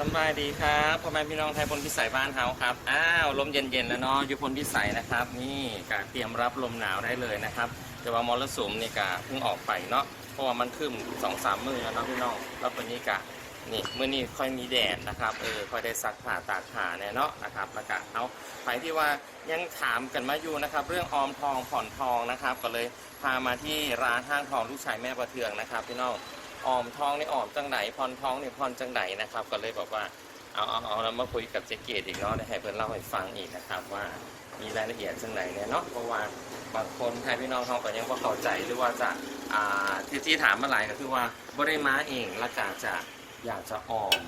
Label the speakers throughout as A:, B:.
A: สบายดีครับพ่อแม่พี่น้องไทยพลพิสัยบ้านเฮาครับ อ้าวลมเย็นๆแล้วเนาะอยู่พลพิสัยนะครับ นี่กะเตรียมรับลมหนาวได้เลยนะครับ แต่ว่ามรสุมนี่กะเพิ่งออกไปเนาะ เพราะว่ามันขึ้นสองสามมือแล้วเนาะพี่น้อง แล้ววันนี้กะนี่เมื่อนี้ค่อยมีแดดนะครับ เออค่อยได้ซักผ้าตากผ้าแน่เนาะนะครับแล้วก็เอาไปที่ว่ายังถามกันมาอยู่นะครับ เรื่องออมทองผ่อนทองนะครับ ก็เลยพามาที่ร้านห้างทองลูกชายแม่ประเทืองนะครับพี่น้อง ออมทองนี่ออมจังไหนพรทองนี่พรจังไหนนะครับ ก็เลยบอกว่าเอาเอาเอาแล้วมาคุยกับเจ๊เกดอีกเนาะให้เพื่อนเล่าให้ฟังอีกนะครับว่ามีรายละเอียดจังไหนเนี่ยเนาะเพราะว่าบางคนไทยพี่น้องเขาก็ยังว่าเข้าใจหรือว่าจะอ่าที่ที่ถามมาหลายก็คือว่าบริมาเองละกาจะอยากจะออม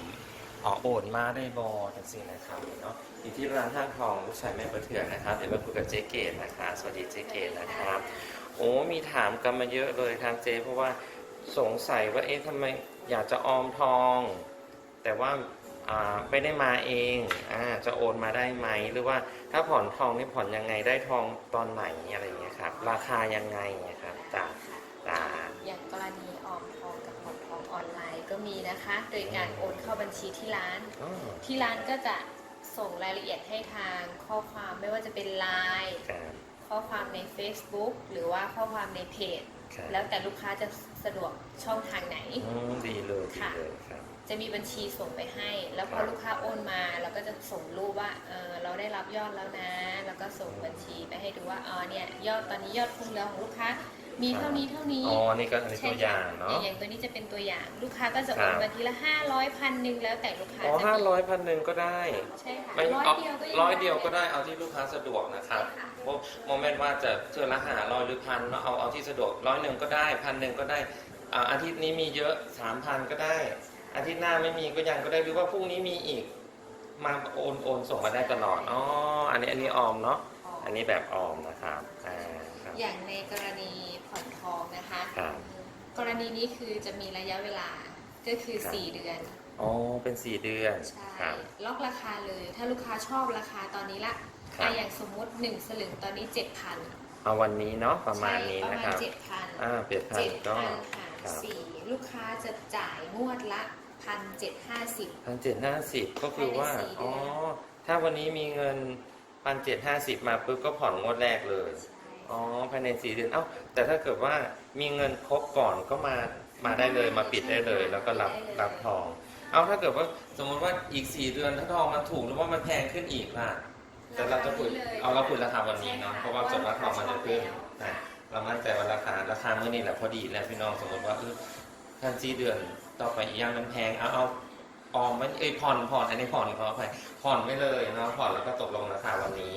A: ออโอนมาได้บอจังสินะครับเนาะอยู่ที่ร้านห้างทองลูกชายแม่ประเทืองนะครับเดี๋ยวมาคุยกับเจ๊เกดนะครับสวัสดีเจ๊เกดนะครับ โอ้มีถามกันมาเยอะเลยทางเจ๊เพราะว่า สงสัยว่าเอ๊ะทำไมอยากจะออมทอง แต่ว่าอ่าไม่ได้มาเองอ่าจะโอนมาได้ไหม หรือว่าถ้าผ่อนทองนี่ผ่อนยังไงได้ทองตอนไหนอะไรอย่างเงี้ยครับ ราคายังไงนะครับจากจาก
B: อย่างกรณีออมทองกับผ่อนทองออนไลน์ก็มีนะคะ โดยการโอนเข้าบัญชีที่ร้าน
A: อ๋อ
B: ที่ร้านก็จะส่งรายละเอียดให้ทางข้อความไม่ว่าจะเป็น Line
A: ครับ
B: ข้อความใน Facebook หรือว่าข้อความในเพจ
A: ครับ
B: แล้วแต่ลูกค้าจะสะดวกช่องทางไหน
A: อืมดีเลยดี
B: ค่ะ
A: เลยครับ
B: จะมีบัญชีส่งไปให้ แล้วพ
A: ค
B: อ
A: รับ
B: ลูกค้าโอนมาเราก็จะส่งรูปว่าเออเราได้รับยอดแล้วนะ แล้วก็ส่งบัญชีไปให้ดูว่าอ๋อเนี่ยยอดตอนนี้ยอดคงเหลือของลูกค้า มีเท่านี้เท่านี้
A: อ๋อนี่ก็อันนี้ตัวอย่างเนาะ
B: อย่างตัวนี้จะเป็นตัวอย่าง ลูกค้าก็จะโอ
A: ครั
B: น
A: บ
B: มาทีละห้าร้อยพันหนึ่งแล้วแต่ลูกค้า
A: อ๋อ
B: จะ
A: ห้า
B: มี
A: ร้อยพันหนึ่งก็ได้
B: ใช่ค่ะ
A: ไม่
B: ร้อย
A: เอา
B: เดียวก็ง
A: ร้อยเดียวก็ได้เอาที่ลูกค้าสะดวกนะครับ
B: ใช่ค่ะ
A: โมโมเมนต์ว่าจะเทือละหาร้อยหรือพันเนาะเอาเอาที่สะดวกร้อยหนึ่งก็ได้พันหนึ่งก็ได้อ่าอาทิตย์นี้มีเยอะสามพันก็ได้ อาทิตย์หน้าไม่มีก็ยังก็ได้หรือว่าพรุ่งนี้มีอีก มาโอนโอนส่งมาได้ตลอดอ๋ออันนี้อันนี้ออมเนาะอันนี้แบบออมนะครับอ่าครับ
B: อย่างในกรณี ผ่อนทองนะคะ
A: ครับ
B: กรณีนี้คือจะมีระยะเวลาก็คือ
A: ครับ
B: 4 เดือน
A: อ๋อ เป็นสี่เดือน
B: ใช่
A: ครับ
B: ล็อกราคาเลย ถ้าลูกค้าชอบราคาตอนนี้ละ
A: ครับ
B: อะอย่างสมมุติ 1 สลึงตอนนี้ 7,000
A: เอาวันนี้เนาะ ประมาณนี้
B: ใช่ประ
A: นะ
B: มา
A: ค
B: ณ
A: รับ
B: 7,000
A: อ่าเปลี่ยนพันก็
B: 7,000ค่ะ
A: ครับ
B: สี่ลูกค้าจะจ่ายงวดละ 1,750
A: พันเจ็ดห้าสิบก็คือว่า
B: ภายในสี่เดื
A: อ๋อ
B: อน
A: ถ้าวันนี้มีเงินพันเจ็ดห้าสิบมาปุ๊บก็ผ่อนงวดแรกเลย
B: ใช่
A: อ๋อภายในสี่เดือนเอ้าแต่ถ้าเกิดว่ามีเงินครบก่อนก็มามาได้เลยมาปิดได้เลย แล้วก็รับรับทอง เอาถ้าเกิดว่าสมมติว่าอีกสี่เดือนถ้าทองมันถูกหรือว่ามันแพงขึ้นอีกล่ะแต่เราจะคุยเอาเราคุยราคาวันนี้เนาะเพราะว่าสมมติว่าทองมันจะขึ้นนะเรามั่นใจว่าราคาราคาเมื่อนี้แหละพอดีแล้วพี่น้องสมมติว่าเออท่านสี่เดือนต่อไปอีกอย่างมันแพงเอาเอาออมมันเอ้ยผ่อนผ่อนอันนี้ผ่อนขออภัยผ่อนไม่เลยเนาะผ่อนแล้วก็ตกลงราคาวันนี้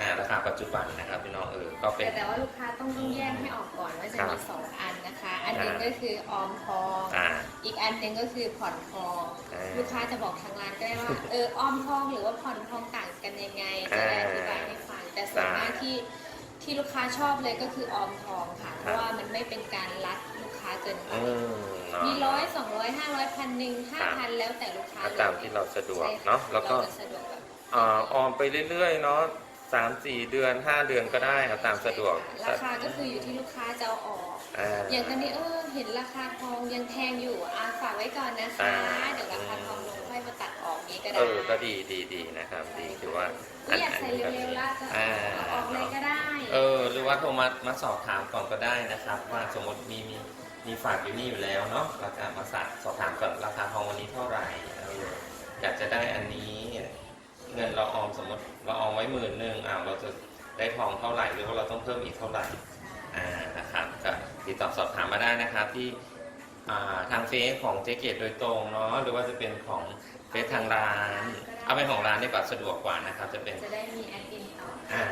A: อ่าราคาปัจจุบันนะครับพี่น้องเออก็เป็
B: แต่
A: น
B: แต่ว่าลูกค้าต้องต้องแยกให้ออกก่อนว่าจะ
A: ครั
B: มี
A: บ
B: สองอันนะคะ อันหนึง
A: อ่า
B: ก็คือออมทอง
A: อ่า
B: อีกอันหนึ่งก็คือผ่อนทอง
A: อ่า
B: ลูกค้าจะบอกทางร้านก็ได้ว่าเออออมทองหรือว่าผ่อนทองต่างกันยังไงจะได้อธิบายให้ฟังแต่ส่วนมากที่ที่ลูกค้าชอบเลยก็คือออมทองค่ะเพราะว่ามันไม่เป็นการรัดลูกค้าเกินไป
A: อืมเนาะ
B: มีร้อยสองร้อยห้าร้อยพันหนึ่งห้าพันแล้วแต่ลูกค้า
A: ก็
B: เลย
A: ตามที่เราสะดวก
B: ใช่ค่
A: เนาะแล้วก็
B: เราจะสะดวกแบบ
A: อ่าออมไปเรื่อยๆเนาะ สามสี่เดือนห้าเดือนก็ได้เอาตามสะดวก
B: ราคาก็คืออยู่ที่ลูกค้าจะเอาออก
A: อ่า
B: อย่างตอนนี้เออเห็นราคาทองยังแพงอยู่อะฝากไว้ก่อนนะคะ
A: อ่า
B: เดี๋ยวราคาทองลงค่อยมาตัดออกนี้ก็
A: เอ
B: ได้
A: อก็ดีดีดีนะครับ ดีถือว่า
B: ก็อยากใส่เร็วๆแล้วก็
A: อ่า
B: เอาออกเลยก็ได้
A: เออหรือว่าโทรมามาสอบถามก่อนก็ได้นะครับ ว่าสมมติมีมีมีฝากอยู่นี่อยู่แล้วเนาะเราจะมาสอบสอบถามก่อนราคาทองวันนี้เท่าไหร่เอออยากจะได้อันนี้ เงินเราออมสมมติเราออมไว้หมื่นหนึ่งอ่าเราจะได้ทองเท่าไหร่หรือว่าเราต้องเพิ่มอีกเท่าไหร่อ่านะครับก็ติดต่อสอบถามมาได้นะครับที่อ่าทางเฟซของเจ๊เกตโดยตรงเนาะหรือว่าจะเป็นของเฟซทางร้าน เอาเป็นของร้านดีกว่าสะดวกกว่านะครับ จะเป็น
B: จะได้มีแอดมินต่อ
A: อ่า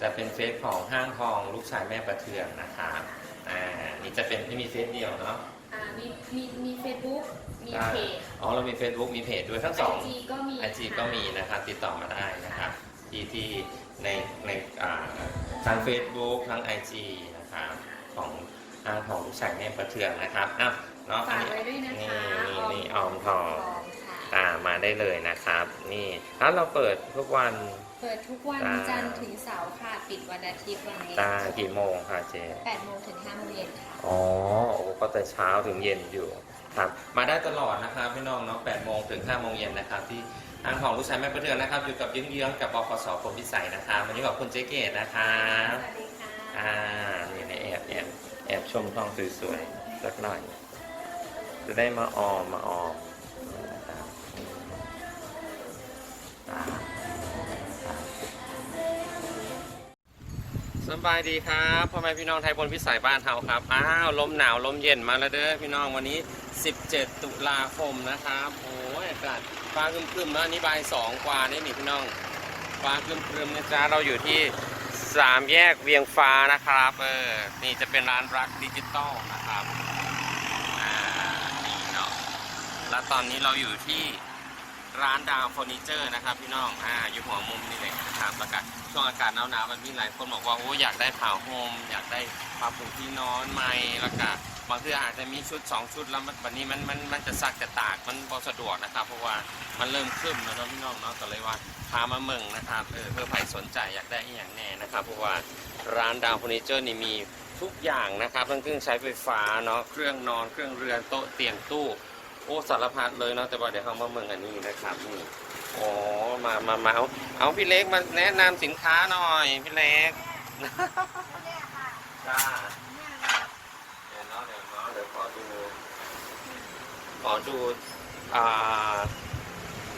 A: จะเป็นเฟซของห้างทองลูกชายแม่ประเทืองนะครับอ่านี่จะเป็นที่มีเฟซเดียวเนาะ
B: อ่า มีมีมีเฟซบุ๊กมี
A: อ่า
B: เพจ
A: อ๋อเรามี Facebook มีเพจด้วยทั้งสอง
B: ไอจีก็มี
A: ไอจีก็มีนะครับ ติดต่อมาได้นะครับที่ที่ในในอ่าทาง Facebook ทั้ง IG นะครับของห้างทองลูกชายแม่ประเทืองนะครับอะเนาะอัน
B: ฝาก
A: นี้
B: ไว้ด้วยนะคะ
A: นี่นี่ออมทอง
B: ค่ะ
A: อ่ามา ได้เลยนะครับ นี่ร้านเราเปิดทุกวัน
B: เปิดทุกวัน
A: อ่า
B: จันทร์ถึงเสาร์ค่ะ ปิดวันอาทิตย์วันนี้
A: ตากี่โมงคะเจ
B: แปดโมงถึงห้าโมงเย็นค่ะ
A: อ๋อโอ้ก็แต่เช้าถึงเย็นอยู่ครับมาได้ตลอดนะครับพี่น้องเนาะ8โมงถึง5โมงเย็นนะครับที่ทางของลูกชายแม่ประเทืองนะครับ อยู่กับเยื้องๆกับบคสพรหมพิสัยนะครับวันนี้ขอบคุณเจ๊เกดนะครับ
B: สวัสดีค่ะ
A: อ่านี่นะแอบแอบแอบชมท้องสวยๆสักหน่อยจะได้มาออมมาออม สบายดีครับพ่อแม่พี่น้องไทยบนพิสัยบ้านเฮาครับอ้าวลมหนาวลมเย็นมาแล้วเด้อพี่น้องวันนี้ 17 ตุลาคมนะครับโอ้ยอากาศฟ้าครึมๆแล้วนี่บ่ายสองกว่านี่นี่พี่น้องฟ้าครึมๆนะจ๊ะเราอยู่ที่สามแยกเวียงฟ้านะครับเออนี่จะเป็นร้านรักดิจิตอลนะครับอ่านี่เนาะแล้วตอนนี้เราอยู่ที่ ร้านดาวเฟอร์นิเจอร์นะครับพี่น้องอ่าอยู่หัวมุมนี่เลยนะครับแล้วก็ช่วงอากาศหนาวๆแบบนี้หลายคนบอกว่าโอ้อยากได้ผ้าห่มอยากได้ผ้าปูที่นอนใหม่แล้วก็บางทีอาจจะมีชุดสองชุดแล้วมันวันนี้มันมันมันจะซักจะตากมันบ่สะดวกนะครับ เพราะว่ามันเริ่มขึ้นแล้วเนาะพี่น้องเนาะก็เลยว่าพามาเมืองนะครับเออเพื่อใครสนใจอยากได้อย่างแน่นะครับ เพราะว่าร้านดาวเฟอร์นิเจอร์นี่มีทุกอย่างนะครับทั้งเครื่องใช้ไฟฟ้าเนาะเครื่องนอนเครื่องเรือนโต๊ะเตียงตู้ อ้สารพัดเลยเนาะแต่ว่าเดี๋ยวเขามาเมืองอันนี้นะครับนี่โอ้มามามาเอาเอาพี่เล็กมาแนะนำสินค้าหน่อยพี่เล็กจ้าเดี๋ยวเนาะเดี๋ยวเนาะเดี๋ยวขอดูขอดูอ่า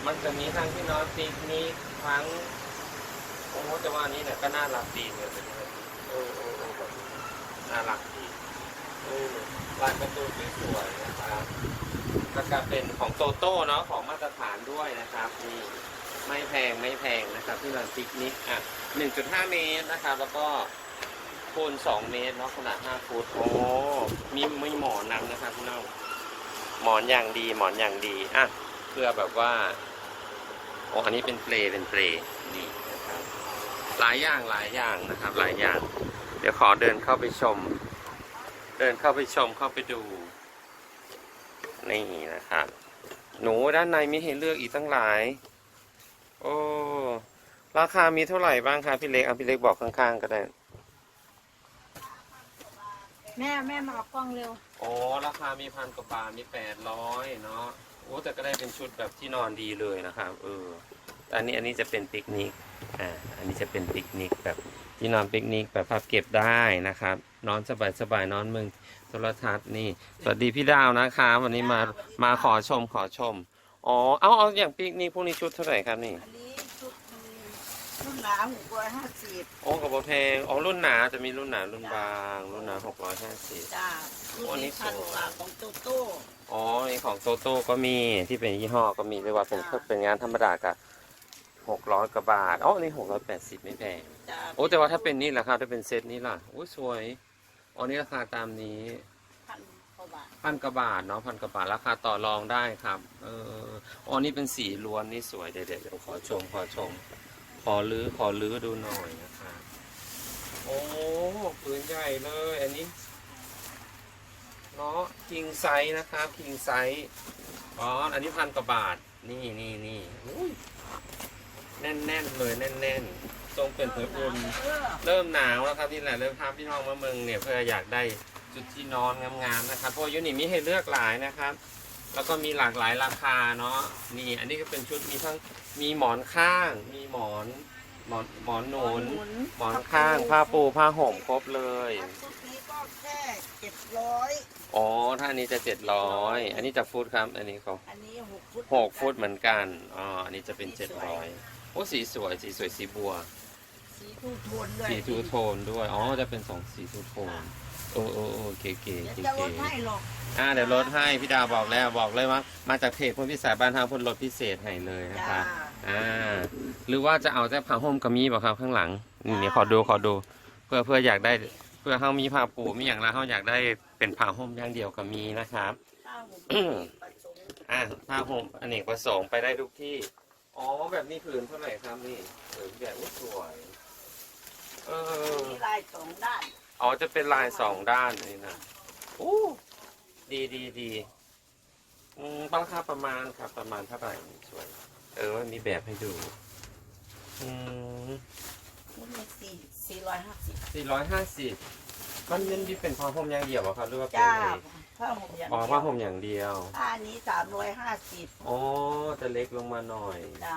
A: มันจะมีทั้งที่นอนปีกนี้ทั้งโอ้แต่ว่าอันนี้เนี่ยก็น่ารักดีเลยเป็นแบบนี้เออเออเออน่ารักดี เออลายประตูสวยๆนะครับแล้วก็เป็นของโตโต้เนาะของมาตรฐานด้วยนะครับนี่ไม่แพงไม่แพงนะครับ ที่นอนปิกนิกอะ1.5 เมตรนะครับ แล้วก็โคน2เมตรเนาะขนาด 5 ฟุตโอ้มีไมีหมอนนำนะครับพี่น้องหมอนอย่างดีหมอนอย่างดีอะเพื่อแบบว่าโอ้อันนี้เป็นเปลเป็นเปลนี่นะครับหลายอย่างหลายอย่างนะครับ หลายอย่าง เดี๋ยวขอเดินเข้าไปชม เดินเข้าไปชมเข้าไปดู นี่นะครับ หนูด้านในมีให้เลือกอีกตั้งหลาย โอ้ราคามีเท่าไหร่บ้างคะพี่เล็กเอาพี่เล็กบอกข้างๆก็ได้
C: แม่แม่มาเอากล้องเร็ว
A: โอ้ราคามีพันกว่าบาทมีแปดร้อยเนาะโอ้แต่ก็ได้เป็นชุดแบบที่นอนดีเลยนะครับ เออแต่อันนี้อันนี้จะเป็นปิกนิกอ่าอันนี้จะเป็นปิกนิกแบบ ที่นอนปิกนิกแบบพับเก็บได้นะครับ นอนสบายสบายๆนอนเมืองโทรทัศน์นี่ สวัสดีพี่ดาวนะครับวันนี้มามาขอชมขอชม อ๋อ เอาเอาอย่างปิกนิกพวกนี้ชุดเท่าไหร่ครับนี่
C: อันนี้ชุดรุ่นหนาหกร้อยห้าสิบ
A: โอ้กับแพงอ๋อรุ่นหนาจะมีรุ่นหนารุ่นบาง รุ่นหนาหกร้อยห้าสิบ
C: จ้ารุ่น
A: โอ้นี่
C: นี้พัน
A: สวย
C: กว่าของโตโต้
A: อ๋อนี่ของโตโต้ก็มีที่เป็นยี่ห้อก็มีเรียกว่าเป็น
C: จ้ะ
A: เป็นงานธรรมดากับ หกร้อยกว่าบาทอ๋ออันนี่หกร้อยแปดสิบไม่แพง
C: จ้า
A: โอ้แต่ว่าถ้าเป็นนี่ราคาถ้าเป็นเซตนี้ล่ะโอ้สวยอ๋อนี่ราคาตามนี้
C: พันกว่าบาท
A: พันกว่าบาทเนาะพันกว่าบาทราคาต่อรองได้ครับ เอออ๋อนี่เป็นสีล้วนนี่สวยเดี๋ยวเดี๋ยวเดี๋ยวขอชมขอชม ขอลื้อขอลื้อดูหน่อยนะครับโอ้ปืนใหญ่เลย อันนี้เนาะคิงไซส์นะครับคิงไซส์อ๋ออันนี้พันกว่าบาท นี่นี่นี่อุ้ย แน่นแน่นๆเลยแน่นแน่นๆทรงเป็นเผืออุ่น
C: เออ
A: เริ่มหนาวแล้วครับนี่แหละเริ่มพาพี่น้องมาเมืองเนี่ยเพื่ออยากได้จุดที่นอนงามๆนะครับเพราะยูนิมีให้เลือกหลายนะครับ แล้วก็มีหลากหลายราคาเนาะนี่อันนี้ก็เป็นชุดมีทั้งมีหมอนข้าง มีหมอนหมอนหมอนหนุนหมอนข้างผ้าปูผ้าห่มครบเลย
C: ชุดนี้ก็แค่เจ็ดร้อย
A: อ๋อถ้าอันนี้จะเจ็ดร้อยอันนี้จะฟุตครับ อันนี้เขา
C: อันนี้หกฟุต
A: หกฟุตเหมือนกันอ๋ออันนี้จะเป็นเจ็ดร้อย โอ้สีสวยสีสวยสีบัว
C: สีทูโทนด้วย
A: สีทูโทนด้วย อ๋อ จะเป็นสองสีทูโทน โอ้โอ้โอ้เก๋เก๋
C: เดี๋ยว
A: เก๋
C: จะล
A: เก๋
C: ดให้หรอก
A: อ่าเดี๋ยวลดให้พี่ดาวบอกแล้วบอกเลยว่า มาจากเพจคนพิสายบ้านทางพลลดพิเศษให้เลยนะ
C: จ้า
A: คะอ่า หรือว่าจะเอาแต่ผ้าห่มกระมีบ่ครับข้างหลังนี่นี่ขอดูขอดู เพื่อเพื่ออยากได้เพื่อเขามีผ้าปูมีอย่างละเขาอยากได้เป็นผ้าห่มอย่างเดียวก็มีนะครับ
C: ข้าวหกผสม
A: อ่าผ้าห่มอเนกประสงค์ไปได้ทุกที่ อ๋อแบบนี้ผืนเท่าไหร่ครับนี่ผืนใหญ่อุ๊ยสวย เออ
C: มีลายสองด้าน
A: อ๋อจะเป็นลายสองด้านนี่นะโอ้ดีดีดีอืมราคาประมาณครับประมาณเท่าไหร่สวย เออมีแบบให้ดู อืม
C: รุ่นนี้สี่สี่ร้อยห้าสิบ
A: สี่ร้อยห้าสิบมันมันที่เป็นผ้าห่มอย่างเดียวเหรอครับหรือว่าเป็น
C: จ้า
A: ไอ้
C: ผ้าห่มอย่าง
A: อ๋อผ้าห่มอย่างเดียว
C: ผ้านี้สามร้อยห้าสิบ
A: อ๋อจะเล็กลงมาหน่อย
C: จ้า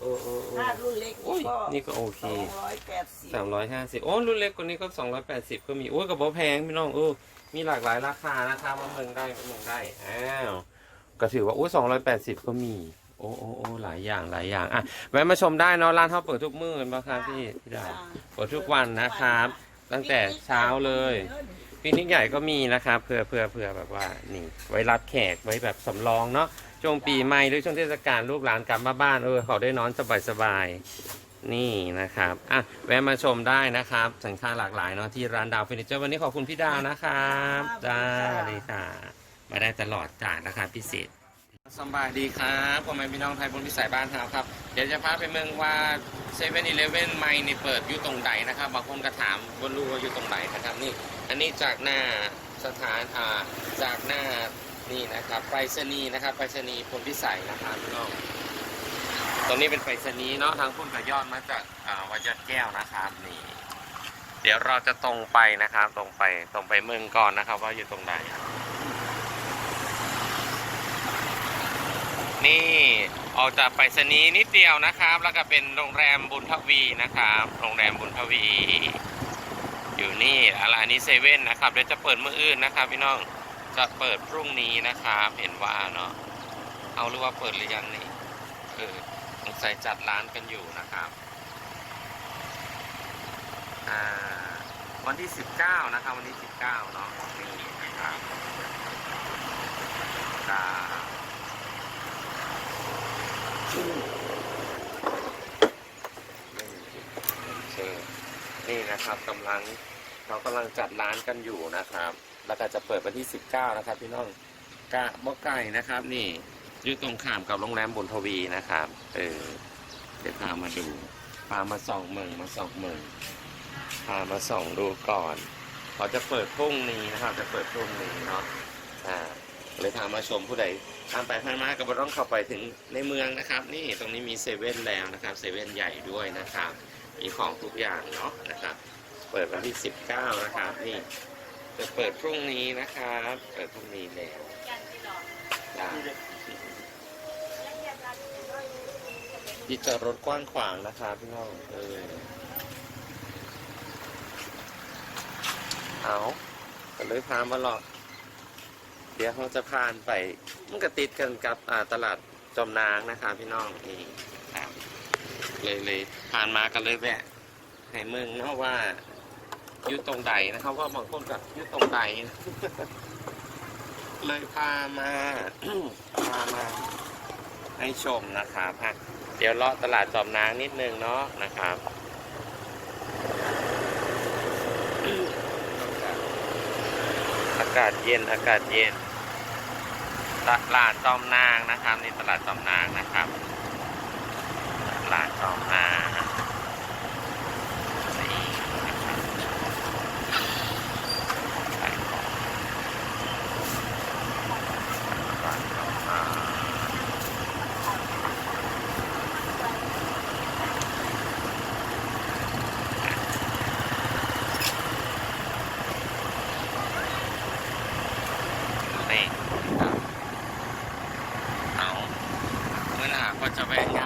A: เออเออเอ
C: ถ้า
A: อ
C: รุ่นเล็ก
A: อุ้ย
C: ก็
A: นี่ก็โอเค
C: สองร้อยแปดสิบ
A: สามร้อยห้าสิบโอ้รุ่นเล็กกว่านี้ก็สองร้อยแปดสิบก็มีโอ้ยกระเป๋าแพงพี่น้องเออมีหลากหลายราคานะครับมาเมืองได้มาเมืองได้อ้าวก็ถือว่าโอ้สองร้อยแปดสิบก็มี โอ้โอ้โอ้หลายอย่างหลายอย่างอะแวะมาชมได้เนาะร้านเขาเปิดทุกมื้อเห็นปะครับพี่พี่ดาวเปิดทุกวันนะครับ ตั้งแต่เช้าเลย ปิกนิกใหญ่ก็มีนะครับเพื่อเพื่อเพื่อแบบว่านี่ไว้รับแขกไว้แบบสำรองเนาะช่วงปีใหม่หรือช่วงเทศกาลลูกหลานกลับมาบ้านเออเขาได้นอนสบายสบายๆนี่นะครับอะแวะมาชมได้นะครับสินค้าหลากหลายเนาะที่ร้านดาวเฟอร์นิเจอร์วันนี้ขอบคุณพี่ดาวนะครับจ้าสวัสดีค่ะมาได้ตลอดจากราคาพิเศษ สบายดีครับพ่อแม่พี่น้องไทยบนพิสัยบ้านเฮาครับ เดี๋ยวจะพาไปเมืองว่าเซเว่นอีเลฟเว่นไม่นี่เปิดอยู่ตรงใดนะครับบางคนก็ถามบนรู้ว่าอยู่ตรงไหนนะครับนี่ อันนี้จากหน้าสถานอ่าจากหน้านี่นะครับไปรษณีย์นะครับไปรษณีย์พลพิสัยนะครับพี่น้องตรงนี้เป็นไปรษณีย์เนาะทางพุ่นกับยอดมาจากอ่าวัดยอดแก้วนะครับนี่ เดี๋ยวเราจะตรงไปนะครับ ตรงไปตรงไปเมืองก่อนนะครับ ว่าอยู่ตรงไหน นี่ออกจากไปรษณีย์นิดเดียวนะครับ แล้วก็เป็นโรงแรมบุญทวีนะครับ โรงแรมบุญทวี อยู่นี่อะไรอันนี้เซเว่นนะครับเดี๋ยวจะเปิดมื้ออื่นนะครับ พี่น้องจะเปิดพรุ่งนี้นะครับเห็นว่าเนาะเอาหรือว่าเปิดหรือยังนี่เออสงสัยจัดร้านกันอยู่นะครับอ่าวันที่ 19 นะครับ วันที่ 19 เนาะนี่นะครับอ่า เชิญ นะครับกำลังเรากำลังจัดร้านกันอยู่นะครับ แล้วก็จะเปิดวันที่ 19 นะครับ พี่น้องกะบ่ไก่นะครับ นี่อยู่ตรงข้ามกับโรงแรมบุญทวีนะครับเออเดี๋ยวพามาดูพามาส่องเมืองมาส่องเมืองพามาส่องดูก่อนเขาจะเปิดพรุ่งนี้นะครับ จะเปิดพรุ่งนี้เนาะอ่าเลยพามาชมผู้ใดตามไปผ่านมาก็บ่ต้องเข้าไปถึงในเมืองนะครับ นี่ตรงนี้มีเซเว่นแล้วนะครับเซเว่นใหญ่ด้วยนะครับ มีของทุกอย่างเนาะนะครับ เปิดวันที่19นะครับ นี่จะเปิดพรุ่งนี้นะครับ เปิดพรุ่งนี้แล้วจ้าที่จอดรถกว้างขวางนะครับพี่น้องเออเอาก็เลยพามาหรอกเดี๋ยวเราจะพานไปมันก็ติดกันกับตลาดจอมนางนะครับพี่น้องนี่ เลยเลยผ่านมากันเลยแวะให้เมืองเนาะว่าอยู่ตรงใดนะครับ ว่าบางคนก็อยู่ตรงใดเลยพามาพามาให้ชมนะครับเดี๋ยวเลาะตลาดจอมนางนิดนึงเนาะนะครับอากาศเย็นอากาศเย็น ตลาดจอมนางนะครับนี่ตลาดจอมนางนะครับ ต่อมาจะแวะงาน